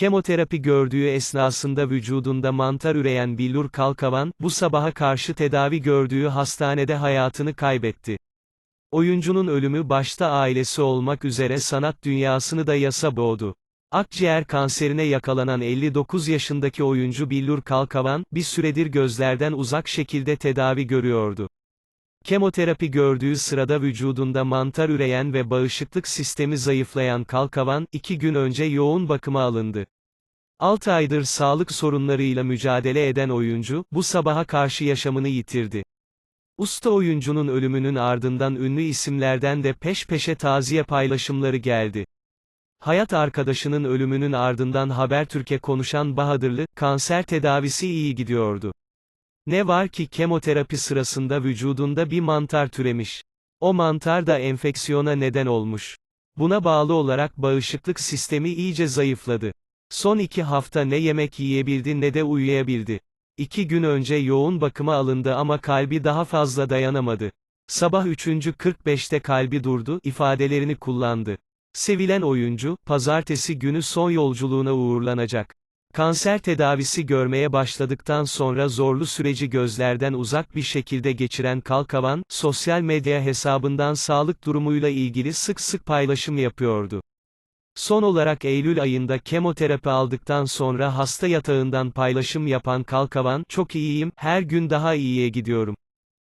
Kemoterapi gördüğü esnasında vücudunda mantar üreyen Billur Kalkavan, bu sabaha karşı tedavi gördüğü hastanede hayatını kaybetti. Oyuncunun ölümü başta ailesi olmak üzere sanat dünyasını da yasa boğdu. Akciğer kanserine yakalanan 59 yaşındaki oyuncu Billur Kalkavan, bir süredir gözlerden uzak şekilde tedavi görüyordu. Kemoterapi gördüğü sırada vücudunda mantar üreyen ve bağışıklık sistemi zayıflayan Kalkavan, iki gün önce yoğun bakıma alındı. 6 aydır sağlık sorunlarıyla mücadele eden oyuncu, bu sabaha karşı yaşamını yitirdi. Usta oyuncunun ölümünün ardından ünlü isimlerden de peş peşe taziye paylaşımları geldi. Hayat arkadaşının ölümünün ardından Habertürk'e konuşan Bahadırlı, kanser tedavisi iyi gidiyordu. Ne var ki kemoterapi sırasında vücudunda bir mantar türemiş. O mantar da enfeksiyona neden olmuş. Buna bağlı olarak bağışıklık sistemi iyice zayıfladı. Son iki hafta ne yemek yiyebildi ne de uyuyabildi. İki gün önce yoğun bakıma alındı ama kalbi daha fazla dayanamadı. Sabah 3.45'te kalbi durdu, ifadelerini kullandı. Sevilen oyuncu, pazartesi günü son yolculuğuna uğurlanacak. Kanser tedavisi görmeye başladıktan sonra zorlu süreci gözlerden uzak bir şekilde geçiren Kalkavan, sosyal medya hesabından sağlık durumuyla ilgili sık sık paylaşım yapıyordu. Son olarak Eylül ayında kemoterapi aldıktan sonra hasta yatağından paylaşım yapan Kalkavan, çok iyiyim, her gün daha iyiye gidiyorum.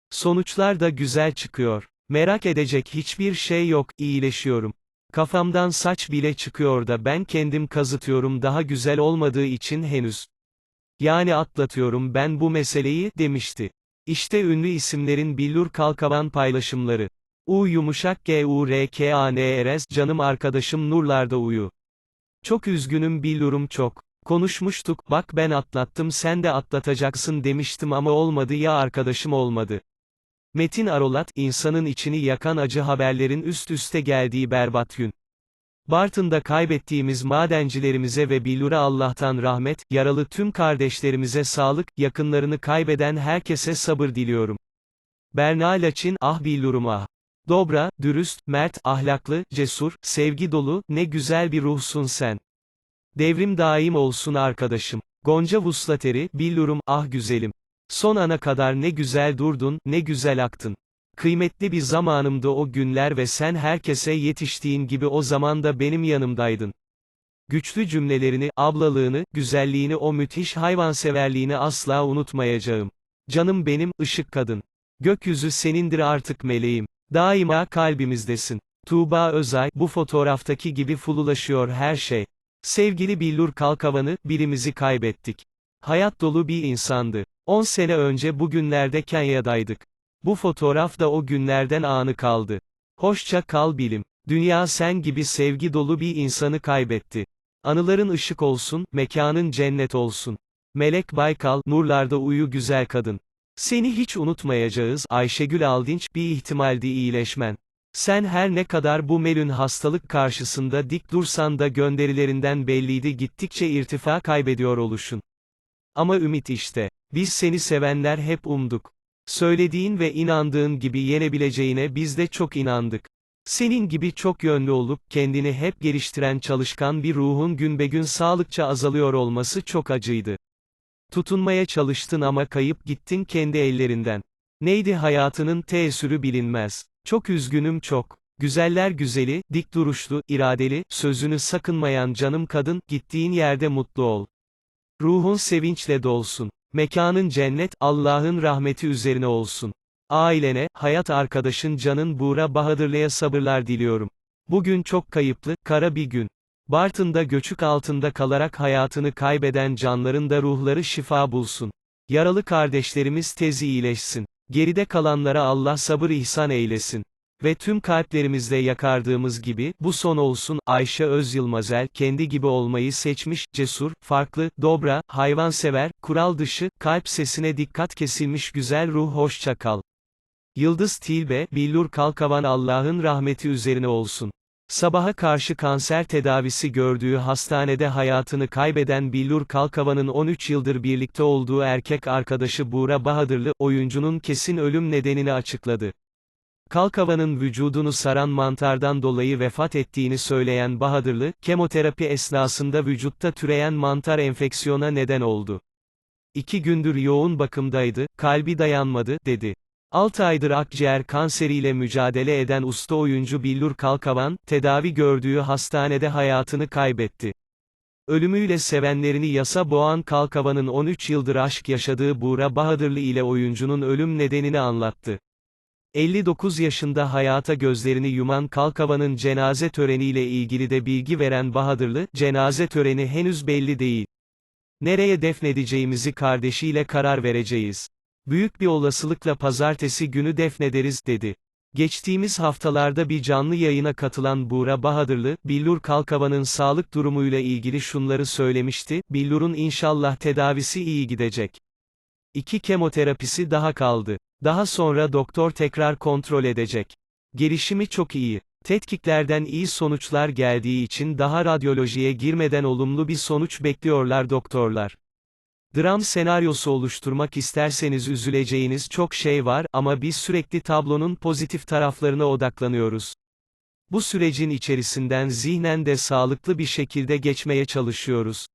Sonuçlar da güzel çıkıyor. Merak edecek hiçbir şey yok, iyileşiyorum. Kafamdan saç bile çıkıyor da ben kendim kazıtıyorum daha güzel olmadığı için henüz. Yani atlatıyorum ben bu meseleyi, demişti. İşte ünlü isimlerin Billur Kalkavan paylaşımları. U yumuşak G U R K A N E R S canım arkadaşım nurlarda uyu. Çok üzgünüm Billur'um çok. Konuşmuştuk, bak ben atlattım sen de atlatacaksın demiştim ama olmadı ya arkadaşım olmadı. Metin Arolat, insanın içini yakan acı haberlerin üst üste geldiği berbat gün. Bartın'da kaybettiğimiz madencilerimize ve Billur'a Allah'tan rahmet, yaralı tüm kardeşlerimize sağlık, yakınlarını kaybeden herkese sabır diliyorum. Berna Laçin, ah Billur'um ah. Dobra, dürüst, mert, ahlaklı, cesur, sevgi dolu, ne güzel bir ruhsun sen. Devrim daim olsun arkadaşım. Gonca Vuslateri, Billur'um, ah güzelim. Son ana kadar ne güzel durdun, ne güzel aktın. Kıymetli bir zamanımdı o günler ve sen herkese yetiştiğin gibi o zaman da benim yanımdaydın. Güçlü cümlelerini, ablalığını, güzelliğini o müthiş hayvanseverliğini asla unutmayacağım. Canım benim, ışık kadın. Gökyüzü senindir artık meleğim. Daima kalbimizdesin. Tuğba Özay, bu fotoğraftaki gibi fululaşıyor her şey. Sevgili Billur Kalkavan'ı, birimizi kaybettik. Hayat dolu bir insandı. 10 sene önce bugünlerde Kenya'daydık. Bu fotoğraf da o günlerden anı kaldı. Hoşça kal bilim. Dünya sen gibi sevgi dolu bir insanı kaybetti. Anıların ışık olsun, mekanın cennet olsun. Melek Baykal, nurlarda uyu güzel kadın. Seni hiç unutmayacağız, Ayşegül Aldinç, bir ihtimaldi iyileşmen. Sen her ne kadar bu melün hastalık karşısında dik dursan da gönderilerinden belliydi gittikçe irtifa kaybediyor oluşun. Ama ümit işte. Biz seni sevenler hep umduk. Söylediğin ve inandığın gibi yenebileceğine biz de çok inandık. Senin gibi çok yönlü olup, kendini hep geliştiren çalışkan bir ruhun günbegün sağlıkça azalıyor olması çok acıydı. Tutunmaya çalıştın ama kayıp gittin kendi ellerinden. Neydi hayatının teessürü bilinmez. Çok üzgünüm çok. Güzeller güzeli, dik duruşlu, iradeli, sözünü sakınmayan canım kadın, gittiğin yerde mutlu ol. Ruhun sevinçle dolsun. Mekanın cennet, Allah'ın rahmeti üzerine olsun. Ailene, hayat arkadaşın Can'ın Buğra Bahadırlı'ya sabırlar diliyorum. Bugün çok kayıplı, kara bir gün. Bartın'da göçük altında kalarak hayatını kaybeden canların da ruhları şifa bulsun. Yaralı kardeşlerimiz tezi iyileşsin. Geride kalanlara Allah sabır ihsan eylesin. Ve tüm kalplerimizde yakardığımız gibi, bu son olsun, Ayşe Özyılmazel, kendi gibi olmayı seçmiş, cesur, farklı, dobra, hayvansever, kural dışı, kalp sesine dikkat kesilmiş güzel ruh hoşça kal. Yıldız Tilbe, Billur Kalkavan Allah'ın rahmeti üzerine olsun. Sabaha karşı kanser tedavisi gördüğü hastanede hayatını kaybeden Billur Kalkavan'ın 13 yıldır birlikte olduğu erkek arkadaşı Buğra Bahadırlı, oyuncunun kesin ölüm nedenini açıkladı. Kalkavan'ın vücudunu saran mantardan dolayı vefat ettiğini söyleyen Bahadırlı, kemoterapi esnasında vücutta türeyen mantar enfeksiyona neden oldu. İki gündür yoğun bakımdaydı, kalbi dayanmadı, dedi. 6 aydır akciğer kanseriyle mücadele eden usta oyuncu Billur Kalkavan, tedavi gördüğü hastanede hayatını kaybetti. Ölümüyle sevenlerini yasa boğan Kalkavan'ın 13 yıldır aşk yaşadığı Buğra Bahadırlı ile oyuncunun ölüm nedenini anlattı. 59 yaşında hayata gözlerini yuman Kalkavan'ın cenaze töreniyle ilgili de bilgi veren Bahadırlı, cenaze töreni henüz belli değil. Nereye defnedeceğimizi kardeşiyle karar vereceğiz. Büyük bir olasılıkla pazartesi günü defnederiz, dedi. Geçtiğimiz haftalarda bir canlı yayına katılan Buğra Bahadırlı, Billur Kalkavan'ın sağlık durumuyla ilgili şunları söylemişti, Billur'un inşallah tedavisi iyi gidecek. İki kemoterapisi daha kaldı. Daha sonra doktor tekrar kontrol edecek. Gelişimi çok iyi. Tetkiklerden iyi sonuçlar geldiği için daha radyolojiye girmeden olumlu bir sonuç bekliyorlar doktorlar. Dram senaryosu oluşturmak isterseniz üzüleceğiniz çok şey var ama biz sürekli tablonun pozitif taraflarına odaklanıyoruz. Bu sürecin içerisinden zihnen de sağlıklı bir şekilde geçmeye çalışıyoruz.